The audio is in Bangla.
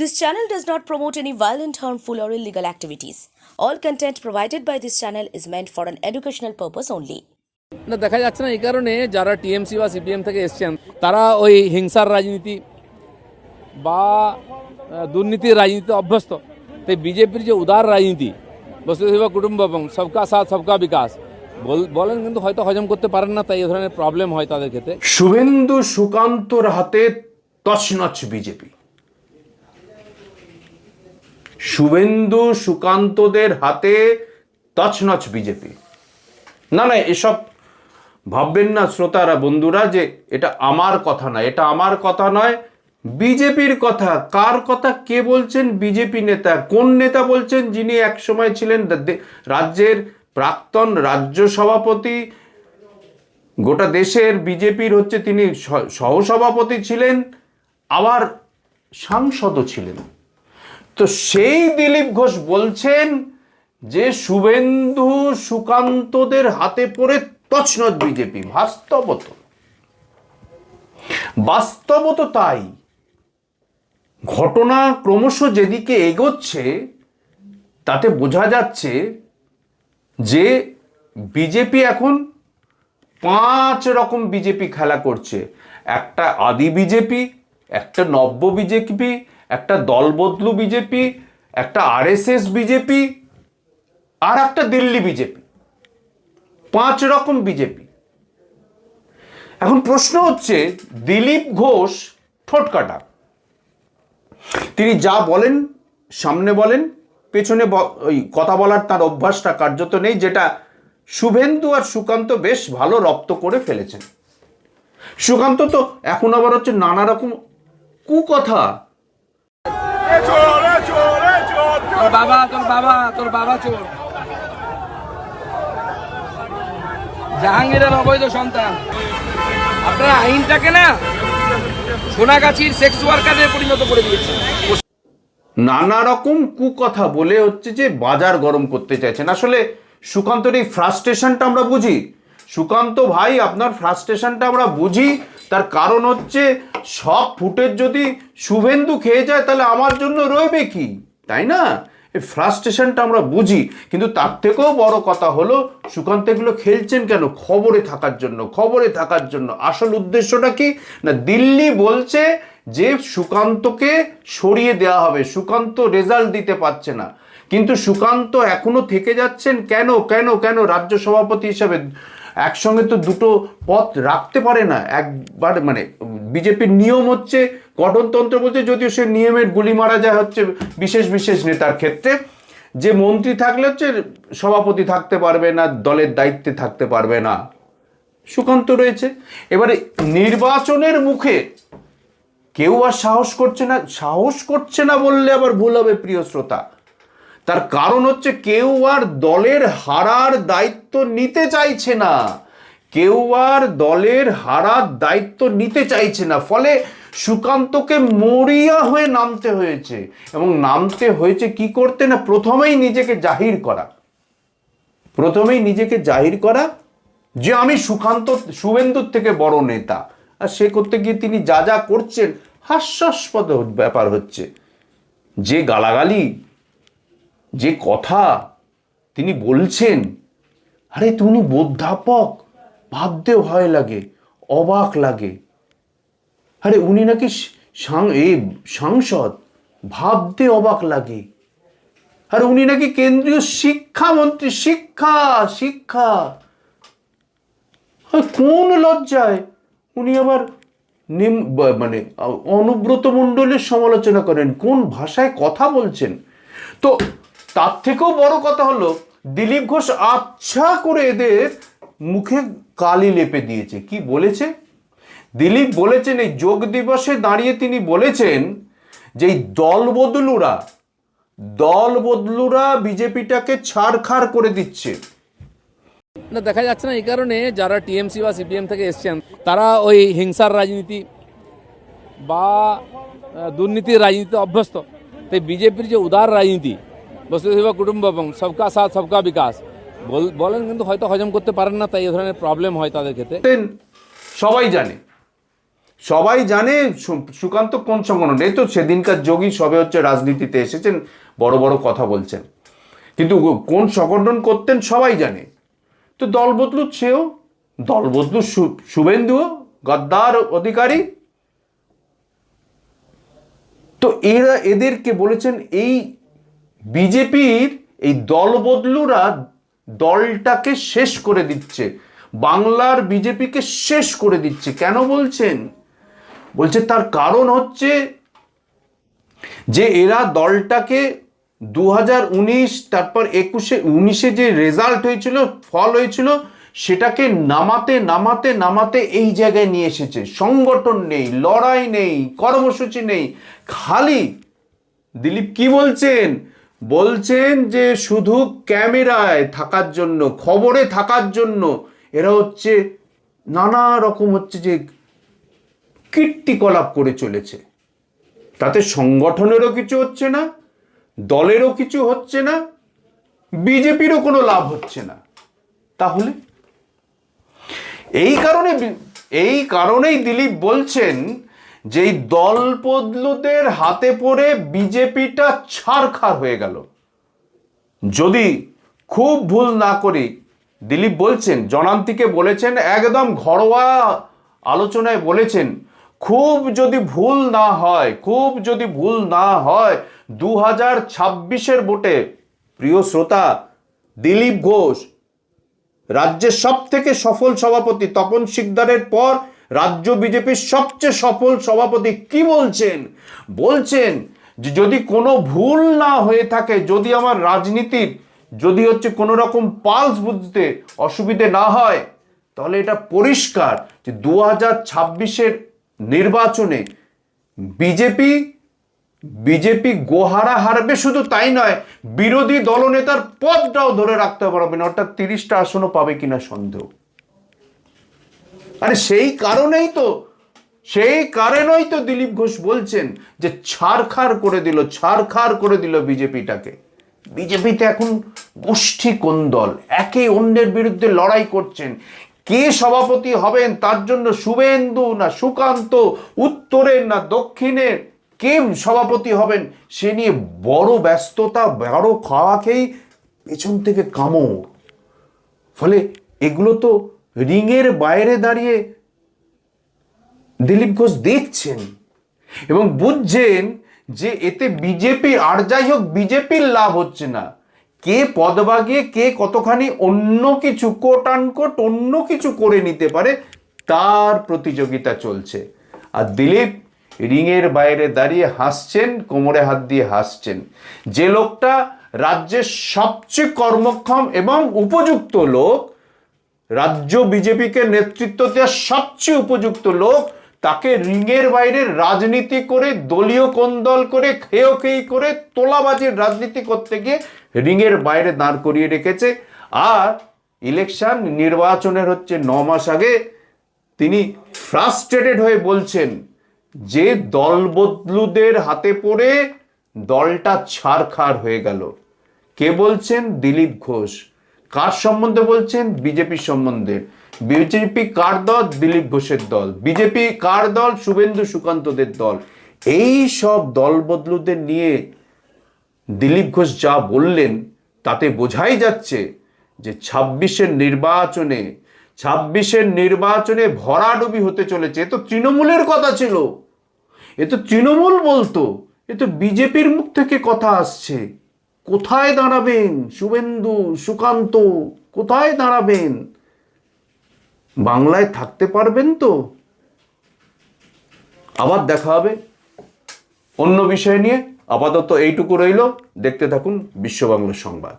This channel does not promote any violent, harmful, or illegal activities. All content provided by this channel is meant for an educational purpose only. না দেখা যাচ্ছে না এই কারণে যারা টিএমসি বা সিপিএম থেকে এসছেন তারা ওই হিংসার রাজনীতি বা দুর্নীতির রাজনীতিতে অভ্যস্ত তাই বিজেপির যে উদার রাজনীতি বসুধৈব কুটুম্বকম সবকা সাথ সবকা বিকাশ বলেন কিন্তু হয়তো হজম করতে পারেন না তাই এই ধরনের প্রবলেম হয় তাদের ক্ষেত্রে শুভেন্দু সুকান্তর হাতে তছনছ বিজেপি শুভেন্দু সুকান্তদের হাতে তছনছ বিজেপি। না না, এসব ভাববেন না শ্রোতারা, বন্ধুরা, যে এটা আমার কথা নয়, এটা আমার কথা নয়, বিজেপির কথা। কার কথা? কে বলছেন? বিজেপি নেতা। কোন নেতা বলছেন? যিনি একসময় ছিলেন রাজ্যের প্রাক্তন রাজ্য সভাপতি, গোটা দেশের বিজেপির হচ্ছে তিনি সহসভাপতি ছিলেন, আবার সাংসদও ছিলেন। তো সেই দিলীপ ঘোষ বলছেন যে শুভেন্দু সুকান্তদের হাতে পড়ে তছনছ বিজেপি। বাস্তবত। বাস্তবত তাই। ঘটনা ক্রমশ যেদিকে এগোচ্ছে, তাতে বোঝা যাচ্ছে যে বিজেপি এখন পাঁচ রকম বিজেপি খেলা করছে। একটা আদি বিজেপি, একটা নব্য বিজেপি একটা দলবদলু বিজেপি, একটা আরএসএস বিজেপি, আর একটা দিল্লি বিজেপি। পাঁচ রকম বিজেপি। এখন প্রশ্ন হচ্ছে, দিলীপ ঘোষ ঠোঁটকাটা তিনি যা বলেন, সামনে বলেন, পেছনে ওই কথা বলার তার অভ্যাসটা কার্যত নেই, যেটা শুভেন্দু আর সুকান্ত বেশ ভালো রপ্ত করে ফেলেছেন। সুকান্ত তো এখন আবার হচ্ছে নানা রকম কুকথা তোর বাবা তোর বাবা তোর বাবা চোর। জাহাঙ্গীরের অবৈধ সন্তান। আপনারা আইনটাকে না সোনাগাছির সেক্স ওয়ার্কারে পরিণত করে দিয়েছেন। নানা রকম কুকথা বলে হচ্ছে যে বাজার গরম করতে চাইছেন। আসলে সুকান্তর এই ফ্রাস্ট্রেশনটা আমরা বুঝি। সুকান্ত ভাই, আপনার ফ্রাস্ট্রেশনটা আমরা বুঝি। তার কারণ হচ্ছে, সব ফুটের যদি শুভেন্দু খেয়ে যায়, তাহলে আমার জন্য রইবে কি? তাই না? এই ফ্রাস্ট্রেশনটা আমরা বুঝি। কিন্তু তার থেকেও বড় কথা হলো, সুকান্ত এগুলো খেলছেন কেন? খবরে থাকার জন্য, খবরে থাকার জন্য। আসল উদ্দেশ্যটা কি? না, দিল্লি বলছে যে সুকান্তকে সরিয়ে দেওয়া হবে। সুকান্ত রেজাল্ট দিতে পারছে না। কিন্তু সুকান্ত এখনও থেকে যাচ্ছেন কেন? কেন? কেন? রাজ্য সভাপতি হিসাবে একসঙ্গে তো দুটো পথ রাখতে পারে না। একবার মানে বিজেপির নিয়ম হচ্ছে, গঠনতন্ত্র বলছে, যদিও সে নিয়মের গুলি মারা যায় হচ্ছে বিশেষ বিশেষ নেতার ক্ষেত্রে। যে মন্ত্রী থাকলে হচ্ছে সভাপতি থাকতে পারবে না, দলের দায়িত্বে থাকতে পারবে না। সুকান্ত রয়েছে। এবারে নির্বাচনের মুখে কেউ আর সাহস করছে না, সাহস করছে না বললে আবার ভুল হবে প্রিয় শ্রোতা। তার কারণ হচ্ছে কেউ আর দলের হারার দায়িত্ব নিতে চাইছে না। কেউ আর দলের হারার দায়িত্ব নিতে চাইছে না। ফলে সুকান্তকে মরিয়া হয়ে নামতে হয়েছে এবং নামতে হয়েছে কি করতে না প্রথমেই নিজেকে জাহির করা। প্রথমেই নিজেকে জাহির করা যে আমি সুকান্ত, শুভেন্দুর থেকে বড় নেতা। আর সে করতে গিয়ে তিনি যা যা করছেন, হাস্যাস্পদ ব্যাপার হচ্ছে। যে গালাগালি যে কথা তিনি বলছেন, আরে তুমি অধ্যাপক, ভাবতে ভয় লাগে, অবাক লাগে। আরে উনি নাকি এই সাংসদ, ভাবতে অবাক লাগে। আর উনি নাকি কেন্দ্রীয় শিক্ষামন্ত্রী শিক্ষা শিক্ষা। কোন লজ্জায় উনি আবার নিম মানে অনুব্রত মণ্ডলের সমালোচনা করেন, কোন ভাষায় কথা বলছেন? তো তার থেকেও বড় কথা হলো, দিলীপ ঘোষ আচ্ছা করে এদের মুখে কালি লেপে দিয়েছে। কি বলেছে? দিলীপ বলেছেন, এই যোগ দিবসে দাঁড়িয়ে তিনি বলেছেন যে, এই দল বদলুরা দল বদলুরা বিজেপিটাকে ছাড়খাড় করে দিচ্ছে। না, দেখা যাচ্ছে না, এই কারণে যারা টিএমসি বা সিপিএম থেকে এসছেন, তারা ওই হিংসার রাজনীতি বা দুর্নীতির রাজনীতি অভ্যস্ত। তাই বিজেপির যে উদার রাজনীতি বসুধৈব কুটুম্বকম সবকা সাথ, সবকা বিকাশ। বল- বলেন কিন্তু হয়তো হজম করতে পারেন না, তাই এই ধরনের প্রবলেম হয় তাদের ক্ষেত্রে। সবাই জানে। সবাই জানে সুকান্ত কোন সংগঠন এই তো সেদিনকার যোগী সবে হচ্ছে রাজনীতিতে এসেছেন, বড় বড় কথা বলছেন। কিন্তু কোন সংগঠন করতেন সবাই জানে। তো দল বদলু সেও। দল বদলু শুভেন্দুও, গদ্দার অধিকারী। তো এরা, এদেরকে বলেছেন এই বিজেপির এই দল বদলুরা দলটাকে শেষ করে দিচ্ছে। বাংলার বিজেপিকে শেষ করে দিচ্ছে। কেন বলছেন? বলছে তার কারণ হচ্ছে যে এরা দলটাকে দু উনিশ, তারপর একুশে, উনিশে যে রেজাল্ট হয়েছিল, ফল হয়েছিল, সেটাকে নামাতে নামাতে নামাতে এই জায়গায় নিয়ে এসেছে। সংগঠন নেই, লড়াই নেই, কর্মসূচি নেই। খালি দিলীপ কি বলছেন? বলছেন যে শুধু ক্যামেরায় থাকার জন্য, খবরে থাকার জন্য, এরা হচ্ছে নানা রকম হচ্ছে যে কীর্তিকলাপ করে চলেছে। তাতে সংগঠনেরও কিছু হচ্ছে না, দলেরও কিছু হচ্ছে না, বিজেপিরও কোনো লাভ হচ্ছে না। তাহলে? এই কারণে এই কারণেই দিলীপ বলছেন যে এই দল বদলুদের হাতে পড়ে বিজেপিটা ছাড়খার হয়ে গেল। যদি খুব ভুল না করি, দিলীপ বলছেন, জনান্তিকে বলেছেন, একদম ঘরোয়া আলোচনায় বলেছেন, খুব যদি ভুল না হয়, খুব যদি ভুল না হয় দু হাজার ছাব্বিশের ভোটে প্রিয় শ্রোতা দিলীপ ঘোষ, রাজ্যের সব থেকে সফল সভাপতি তপন শিকদারের পর রাজ্য বিজেপির সবচেয়ে সফল সভাপতি কি বলছেন? বলছেন যে যদি কোনো ভুল না হয়ে থাকে, যদি আমার রাজনীতির যদি হচ্ছে কোনো রকম পালস বুঝতে অসুবিধে না হয়, তাহলে এটা পরিষ্কার যে দু হাজার ছাব্বিশের নির্বাচনে বিজেপি বিজেপি গোহারা হারবে শুধু তাই নয়, বিরোধী দলনেতার পদটাও ধরে রাখতে পারবে না। অর্থাৎ তিরিশটা আসনও পাবে কিনা সন্দেহ। আরে সেই কারণেই তো, সেই কারণেই তো দিলীপ ঘোষ বলছেন যে ছাড়খাড় করে দিল, ছাড়খাড় করে দিল বিজেপিটাকে। বিজেপিতে এখন গোষ্ঠী কোন দল? একে অন্যের বিরুদ্ধে লড়াই করছেন। কে সভাপতি হবেন? তার জন্য শুভেন্দু না সুকান্ত, উত্তরের না দক্ষিণের? কে সভাপতি হবেন? সে নিয়ে বড় ব্যস্ততা, বড় খাওয়া খেয়েই পেছন থেকে কামড়। ফলে এগুলো তো রিংয়ের বাইরে দাঁড়িয়ে দিলীপ ঘোষ দেখছেন এবং বুঝছেন যে এতে বিজেপি, আর যাই হোক বিজেপির লাভ হচ্ছে না। কে পদ বাগিয়ে কে কতখানি অন্য কিছু কোট আনকোট অন্য কিছু করে নিতে পারে, তার প্রতিযোগিতা চলছে। আর দিলীপ রিংয়ের বাইরে দাঁড়িয়ে হাসছেন, কোমরে হাত দিয়ে হাসছেন। যে লোকটা রাজ্যের সবচেয়ে কর্মক্ষম এবং উপযুক্ত লোক রাজ্য বিজেপিকে নেতৃত্ব দেওয়ার সবচেয়ে উপযুক্ত লোক, তাকে রিংয়ের বাইরে রাজনীতি করে, দলীয় কোন্দল করে, খেয়েও খেয়ে করে, তোলাবাজির রাজনীতি করতে গিয়ে রিংয়ের বাইরে দাঁড় করিয়ে রেখেছে। আর ইলেকশন নির্বাচনের হচ্ছে ন মাস আগে তিনি ফ্রাস্ট্রেটেড হয়ে বলছেন যে দল বদলুদের হাতে পড়ে দলটা ছাড়খাড় হয়ে গেল। কে বলছেন? দিলীপ ঘোষ। কার সম্বন্ধে বলছেন? বিজেপির সম্বন্ধে। বিজেপি কার দল? দিলীপ ঘোষের দল। বিজেপি কার দল? শুভেন্দু সুকান্তদের দল। এই সব দল বদলুদের নিয়ে দিলীপ ঘোষ যা বললেন, তাতে বোঝাই যাচ্ছে যে ছাব্বিশের নির্বাচনে ছাব্বিশের নির্বাচনে ভরাডুবি হতে চলেছে। এ তো তৃণমূলের কথা ছিল। এ তো তৃণমূল বলতো। এ তো বিজেপির মুখ থেকে কথা আসছে। কোথায় দাঁড়াবেন? শুভেন্দু, সুকান্ত, কোথায় দাঁড়াবেন? বাংলায় থাকতে পারবেন তো? আবার দেখা হবে। অন্য বিষয় নিয়ে আপাতত এইটুকু রইল। দেখতে থাকুন বিশ্ব বাংলা সংবাদ।